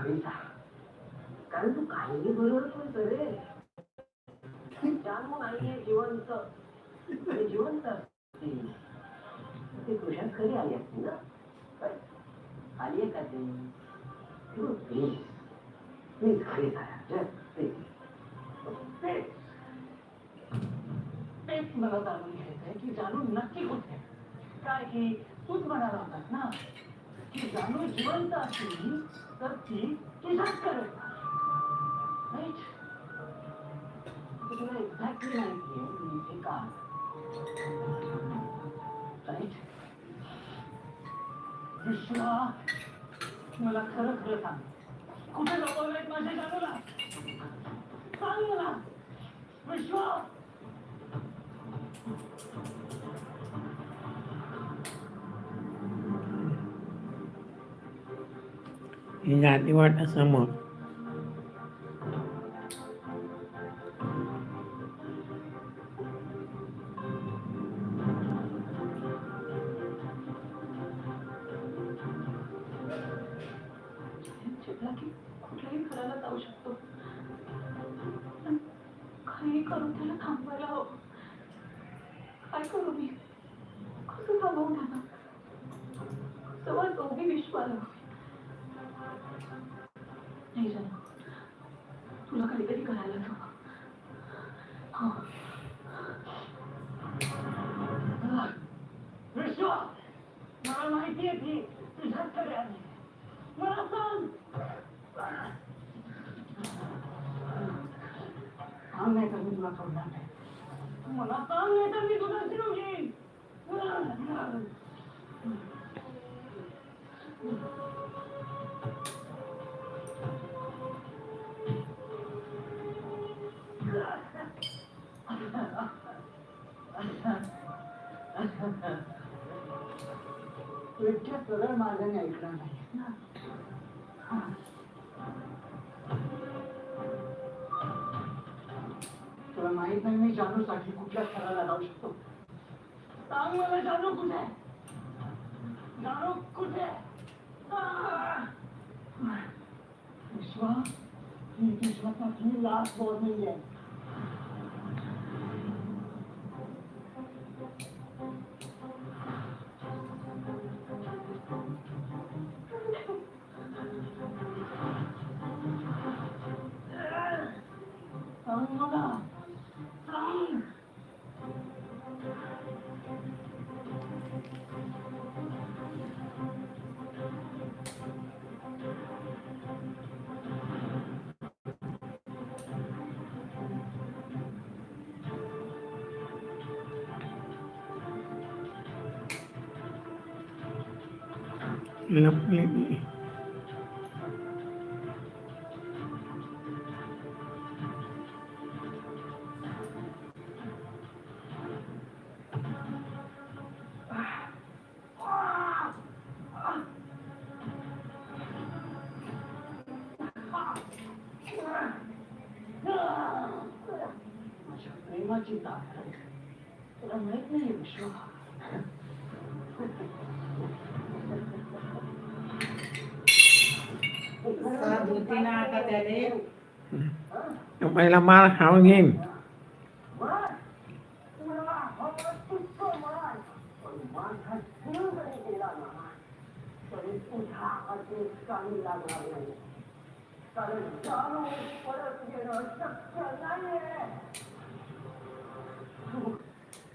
खरीच कारण तू काही बरोबर बोलतो रे. जन्म नाहीये जिवंत. जिवंत. ते तुझ्या खरी आली असते ना. आली आहे का ते. तू प्लीज तेच. मला जाणून घ्यायचंय की जाणून नक्की होते काय की तूच म्हणाला होतास ना. जाणू जिवंत असली तर ती तुझ्याच करत राईट तुला एक्झॅक्टली मी इथे का राईट विश्वा मला खरं खरं सांग. कुठे लपवलंय माझ्या जाणूला सांग मला. ही जाती वाटा समोर चिडला नाही जाणार तुला काहीतरी करायलाच हवं विश्वा मला माहिती आहे की तुझ्या सगळ्यांनी मला सांग हा नाही तर मी तुला सोडणार नाही मला सांग नाही तर मी तुला Shirwali 300 dolar malzeme ikram ediyor. तुला माहित नाही मी जानूसाठी कुठल्या स्थळाला जाऊ शकतो सांग मला जानू कुठे जानू कुठे विश्वा ही विश्वाचा ही लास्ट वॉर्निंग आहे Gracias. ما جيت أعرف الأمر ما يمشي Mày làm ma hảo anh em Hãy subscribe cho kênh Ghiền Mì Gõ Để không bỏ lỡ những video hấp dẫn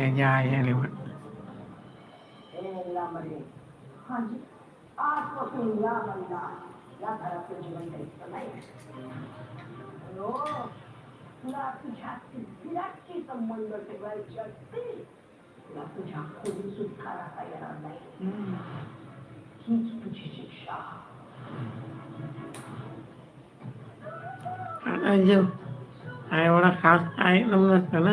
ਇਹ ਜਾ ਇਹ ਲਿਵ तुला तुझ्या तिसऱ्याशी संबंध ठेवायची असतील तुला तुझ्या खोली सुद्धा राहता येणार नाही हीच तुझी शिक्षा एवढा खास आहे नसतं ना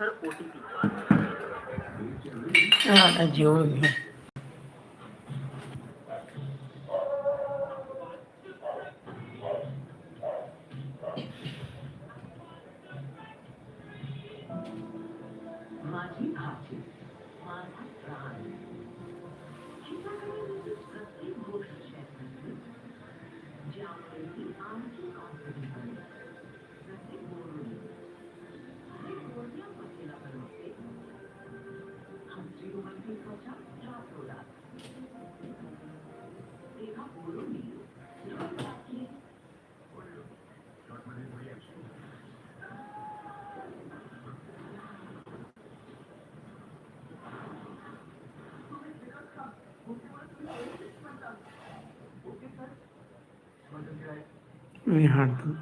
Enter OTP. Nada de hoje. मी हाडतो